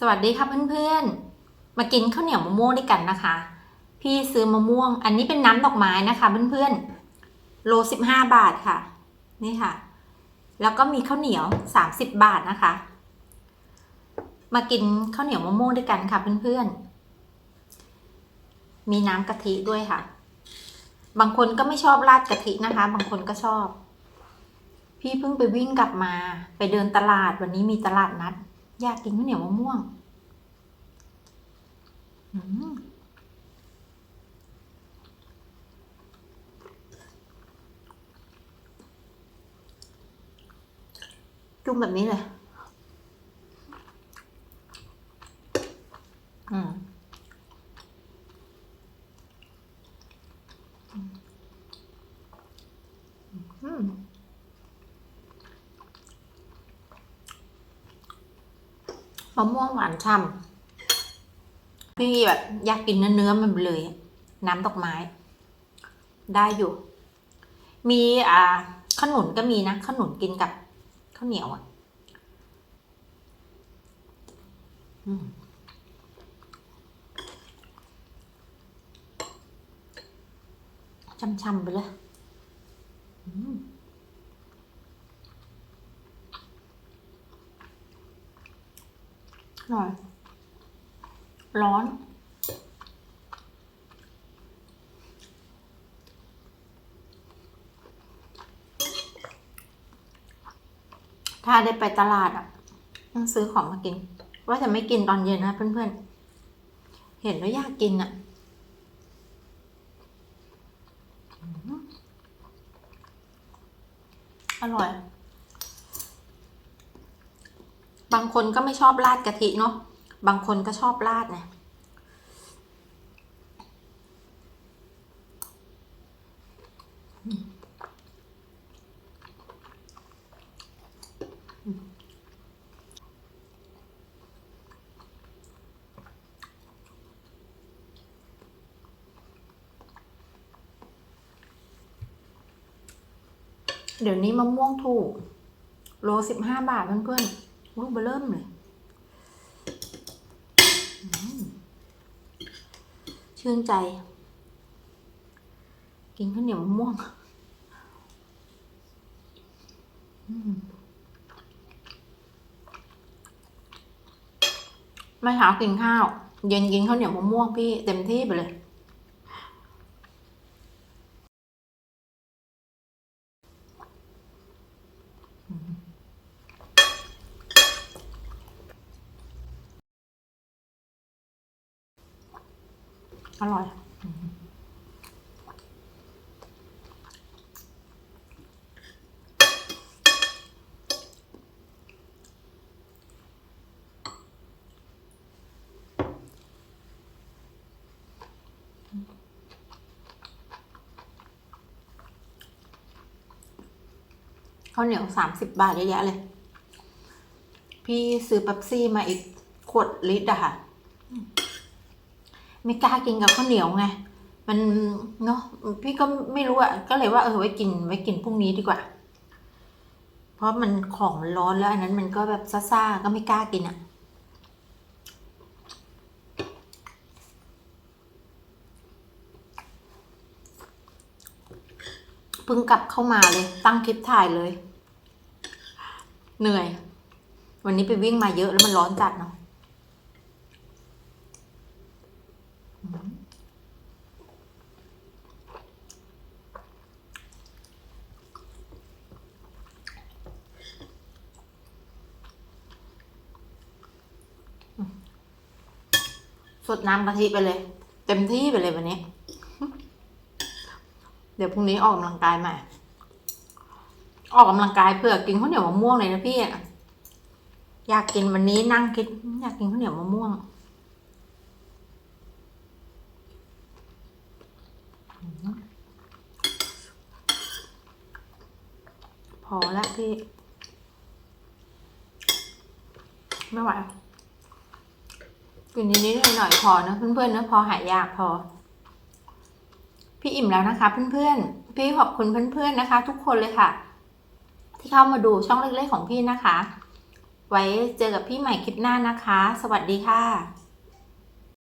สวัสดีค่ะเพื่อนๆ มากินข้าวเหนียวมะม่วงด้วยกันนะคะ พี่ซื้อมะม่วง อันนี้เป็นน้ำดอกไม้นะคะเพื่อนๆ โลสิบห้าบาทค่ะ นี่ค่ะ แล้วก็มีข้าวเหนียวสามสิบบาทนะคะ มากินข้าวเหนียวมะม่วงด้วยกันค่ะเพื่อนๆ มีน้ำกะทิด้วยค่ะ บางคนก็ไม่ชอบราดกะทินะคะ บางคนก็ชอบ พี่เพิ่งไปวิ่งกลับมา ไปเดินตลาดวันนี้มีตลาดนัด อยากกินข้าวเหนียวมะม่วงจุ่มแบบนี้เลย อืมอืม มะม่วงหวานฉ่ำพี่แบบอยากกินเนื้อๆมันเลย น้ำดอกไม้ ได้อยู่ มีอ่าขนุนก็มีนะขนุนกินกับข้าวเหนียวอะช่ำๆไปเลย อืม อร่อย ร้อน ถ้าได้ไปตลาดอะต้องซื้อของมากิน ว่าจะไม่กินตอนเย็นนะเพื่อนๆ เห็นแล้วอยากกินอะอร่อย บางคนก็ไม่ชอบราดกะทิเนาะบางคนก็ชอบราดเนี่ยอืมอืมเดี๋ยวนี้มะม่วงถูก โลสิบห้าบาทเพื่อนๆ ลูกเบอเริ่มเลยชื่นใจ กินข้าวเหนียวมะม่วงมไม่เช้ากินข้าว เย็นกินข้าวเหนียวมะม่วงพี่เต็มที่ไปเลย อร่อย ข้าวเหนียวสามสิบบาทเยอะแยะเลย พี่ซื้อเป๊ปซี่มาอีกขวดลิตรอะค่ะ ไม่กล้ากินกับข้าวเหนียวไง มันเนาะพี่ก็ไม่รู้อะก็เลยว่าเออไว้กินไว้กินพรุ่งนี้ดีกว่า เพราะมันของมันร้อนแล้ว อันนั้นมันก็แบบซ่าๆก็ไม่กล้ากินอะเพิ่งกลับเข้ามาเลย ตั้งคลิปถ่ายเลย เหนื่อย วันนี้ไปวิ่งมาเยอะแล้วมันร้อนจัดเนาะ สดน้ำกะทิไปเลย เต็มที่ไปเลยวันนี้ เดี๋ยวพรุ่งนี้ออกกำลังกายใหม่ ออกกำลังกายเพื่อกินข้าวเหนียวมะม่วงเลยนะพี่อยากกินวันนี้นั่งคิด อยากกินข้าวเหนียวมะม่วงพอแล้วพี่ ไม่ไหว กินนิดๆหน่อยๆพอนะเพื่อนๆนะพอหายยากพอ พี่อิ่มแล้วนะคะ เพื่อนๆ พี่ขอบคุณเพื่อนๆนะคะ ทุกคนเลยค่ะ ที่เข้ามาดูช่องเล็กๆของพี่นะคะ ไว้เจอกับพี่ใหม่คลิปหน้านะคะ สวัสดีค่ะ